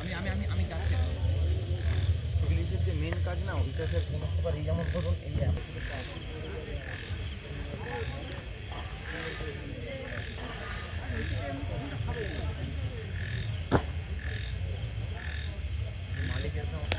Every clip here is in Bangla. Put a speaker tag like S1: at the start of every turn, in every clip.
S1: আমি আমি আমি আমি যাচ্ছি। যে মেন কাজ না, ওইটা স্যার কোনো এই যেমন ধরুন এই এমন কিছু কাজ মালিকের সঙ্গে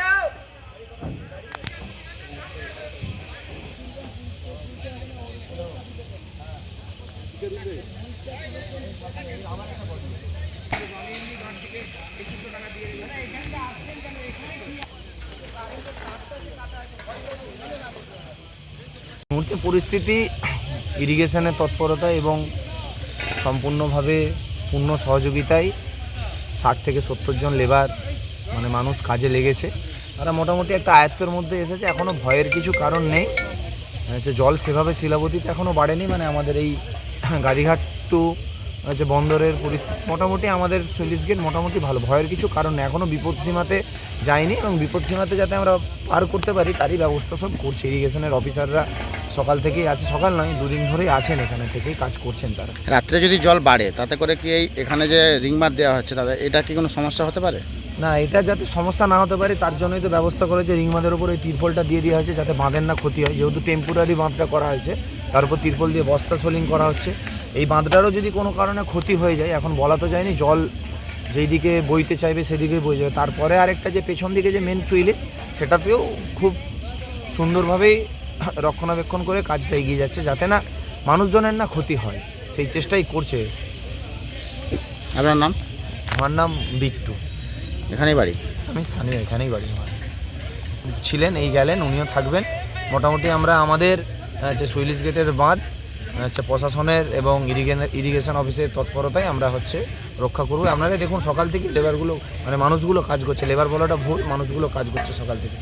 S1: মুহূর্তে পরিস্থিতি ইরিগেশনের তৎপরতা এবং সম্পূর্ণভাবে পূর্ণ সহযোগিতায় ষাট থেকে সত্তর জন লেবার মানে মানুষ কাজে লেগেছে। তারা মোটামুটি একটা আয়ত্তের মধ্যে এসেছে এখনও ভয়ের কিছু কারণ নেই। হচ্ছে জল সেভাবে শিলাবতীতে এখনও বাড়েনি মানে আমাদের এই গাড়িঘাট টু হচ্ছে বন্দরের পরিস্থিতি মোটামুটি আমাদের চল্লিশ গেট মোটামুটি ভালো। ভয়ের কিছু কারণ এখনও বিপদসীমাতে যায়নি এবং বিপদসীমাতে যাতে আমরা পার করতে পারি তারই ব্যবস্থা সব করছে। ইরিগেশনের অফিসাররা সকাল থেকেই আছে সকাল নয় দুদিন ধরেই আছেন এখানে থেকেই কাজ করছেন তারা।
S2: রাত্রে যদি জল বাড়ে তাতে করে কি এই এখানে যে রিংমার দেওয়া হচ্ছে তাদের এটা কি কোনো সমস্যা হতে পারে?
S1: না এটা যাতে সমস্যা না হতে পারে তার জন্যই তো ব্যবস্থা করেছে রিংমাদের উপর ওই তিরপলটা দিয়ে দেওয়া হয়েছে যাতে বাঁধের না ক্ষতি হয়। যেহেতু টেম্পোরারি বাঁধটা করা হয়েছে তার উপর তিরপল দিয়ে বস্তা সোলিং করা হচ্ছে। এই বাঁধটারও যদি কোনো কারণে ক্ষতি হয়ে যায় এখন বলা তো যায়নি জল যেই দিকে বইতে চাইবে সেদিকে বয়ে যাবে। তারপরে আরেকটা যে পেছন দিকে যে মেন সুইলিস সেটাতেও খুব সুন্দরভাবেই রক্ষণাবেক্ষণ করে কাজটা এগিয়ে যাচ্ছে যাতে না মানুষজনের না ক্ষতি হয়। সেই চেষ্টাই করছে।
S2: আপনার নাম?
S1: আমার নাম বিট্টু।
S2: এখানেই বাড়ি?
S1: আমি স্থানীয় এখানেই বাড়ি। আমার ছিলেন এই গেলেন উনিও থাকবেন। মোটামুটি আমরা আমাদের আহ, যে সুইলিশ গেটের বাঁধ হচ্ছে প্রশাসনের এবং ইরিগেশন ইরিগেশন অফিসের তৎপরতায় আমরা হচ্ছে রক্ষা করব। আপনারা দেখুন সকাল থেকে লেবারগুলো মানে মানুষগুলো কাজ করছে। লেবার বলাটা ভুল মানুষগুলো কাজ করছে সকাল থেকে।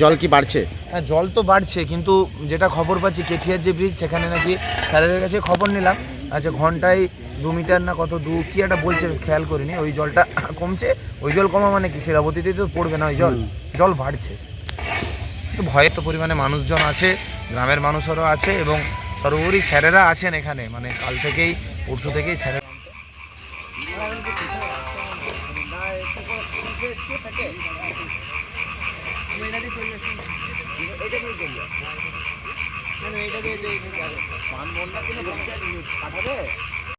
S2: জল কি বাড়ছে?
S1: হ্যাঁ জল তো বাড়ছে কিন্তু যেটা খবর পাচ্ছি কেঠিয়ার যে ব্রিজ সেখানে নাকি স্যারেদের কাছে খবর নিলাম। আচ্ছা ঘন্টায় দু মিটার না কত দু কি একটা বলছে খেয়াল করিনি। ওই জলটা কমছে ওই জল কমা মানে কি? শিলাবতীতে তো পড়বে না ওই জল? জল বাড়ছে। তো ভয়ের তো পরিমাণে মানুষজন আছে। গ্রামের মানুষেরও আছে এবং সর্বোপরি স্যারেরা আছেন এখানে। মানে কাল থেকেই, পরশু থেকেই স্যারেরা
S3: দিয়ে